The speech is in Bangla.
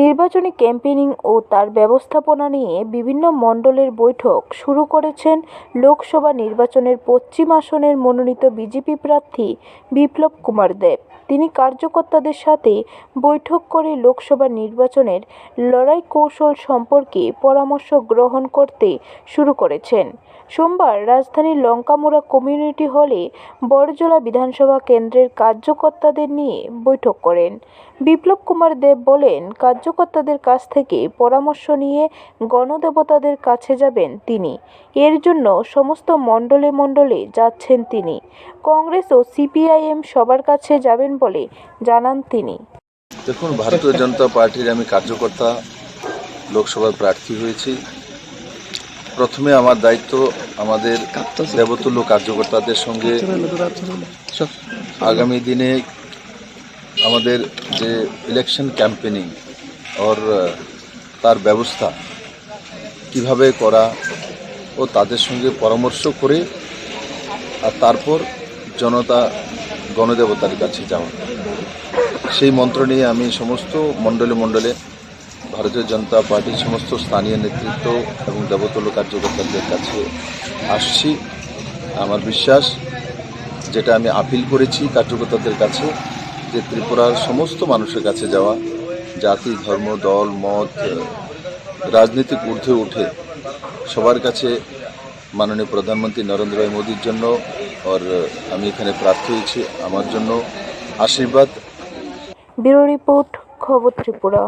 নির্বাচনী ক্যাম্পেইনিং ও তার ব্যবস্থাপনা নিয়ে বিভিন্ন মণ্ডলের বৈঠক শুরু করেছেন লোকসভা নির্বাচনের পশ্চিম আসনের মনোনীত বিজেপি প্রার্থী বিপ্লব কুমার দেব। তিনি কার্যকর্তাদের সাথে বৈঠক করে লোকসভা নির্বাচনের লড়াই কৌশল সম্পর্কে পরামর্শ গ্রহণ করতে শুরু করেছেন। সোমবার রাজধানীর লঙ্কামোড়া কমিউনিটি হলে বড়জোলা বিধানসভা কেন্দ্রের কার্যকর্তাদের নিয়ে বৈঠক করেন। বিপ্লব কুমার দেব বলেন কার্যকর্তাদের কাছ থেকে পরামর্শ নিয়ে গণদেবতাদের কাছে যাবেন তিনি। এর জন্য সমস্ত মণ্ডলে মণ্ডলে যাচ্ছেন তিনি। কংগ্রেস ও সিপিআইএম সবার কাছে যাবেন বলে জানান তিনি। দেখুন, ভারতীয় জনতা পার্টির আমি কার্যকর্তা, লোকসভার প্রার্থী হয়েছি। প্রথমে আমার দায়িত্ব আমাদের দেবতুল্য কার্যকর্তাদের সঙ্গে আগামী দিনে আমাদের যে ইলেকশন ক্যাম্পেনিং ওর তার ব্যবস্থা কীভাবে করা ও তাদের সঙ্গে পরামর্শ করে আর তারপর জনতা গণদেবতার কাছে যাওয়া। সেই মন্ত্র নিয়ে আমি সমস্ত মণ্ডলে মণ্ডলে ভারতীয় জনতা পার্টির সমস্ত স্থানীয় নেতৃত্ব এবং দেবতুল্য কার্যকর্তাদের কাছে আসছি। আমার বিশ্বাস যেটা আমি আপিল করেছি কার্যকর্তাদের কাছে যে ত্রিপুরার সমস্ত মানুষের কাছে যাওয়া জাতি, ধর্ম, দল, মত রাজনীতিক ঊর্ধ্বে উঠে সবার কাছে মাননীয় প্রধানমন্ত্রী নরেন্দ্র ভাই মোদীর জন্য আর আমি এখানে প্রার্থী হয়েছি। আমার জন্য আশীর্বাদ। ব্যুরো রিপোর্ট, খবর ত্রিপুরা।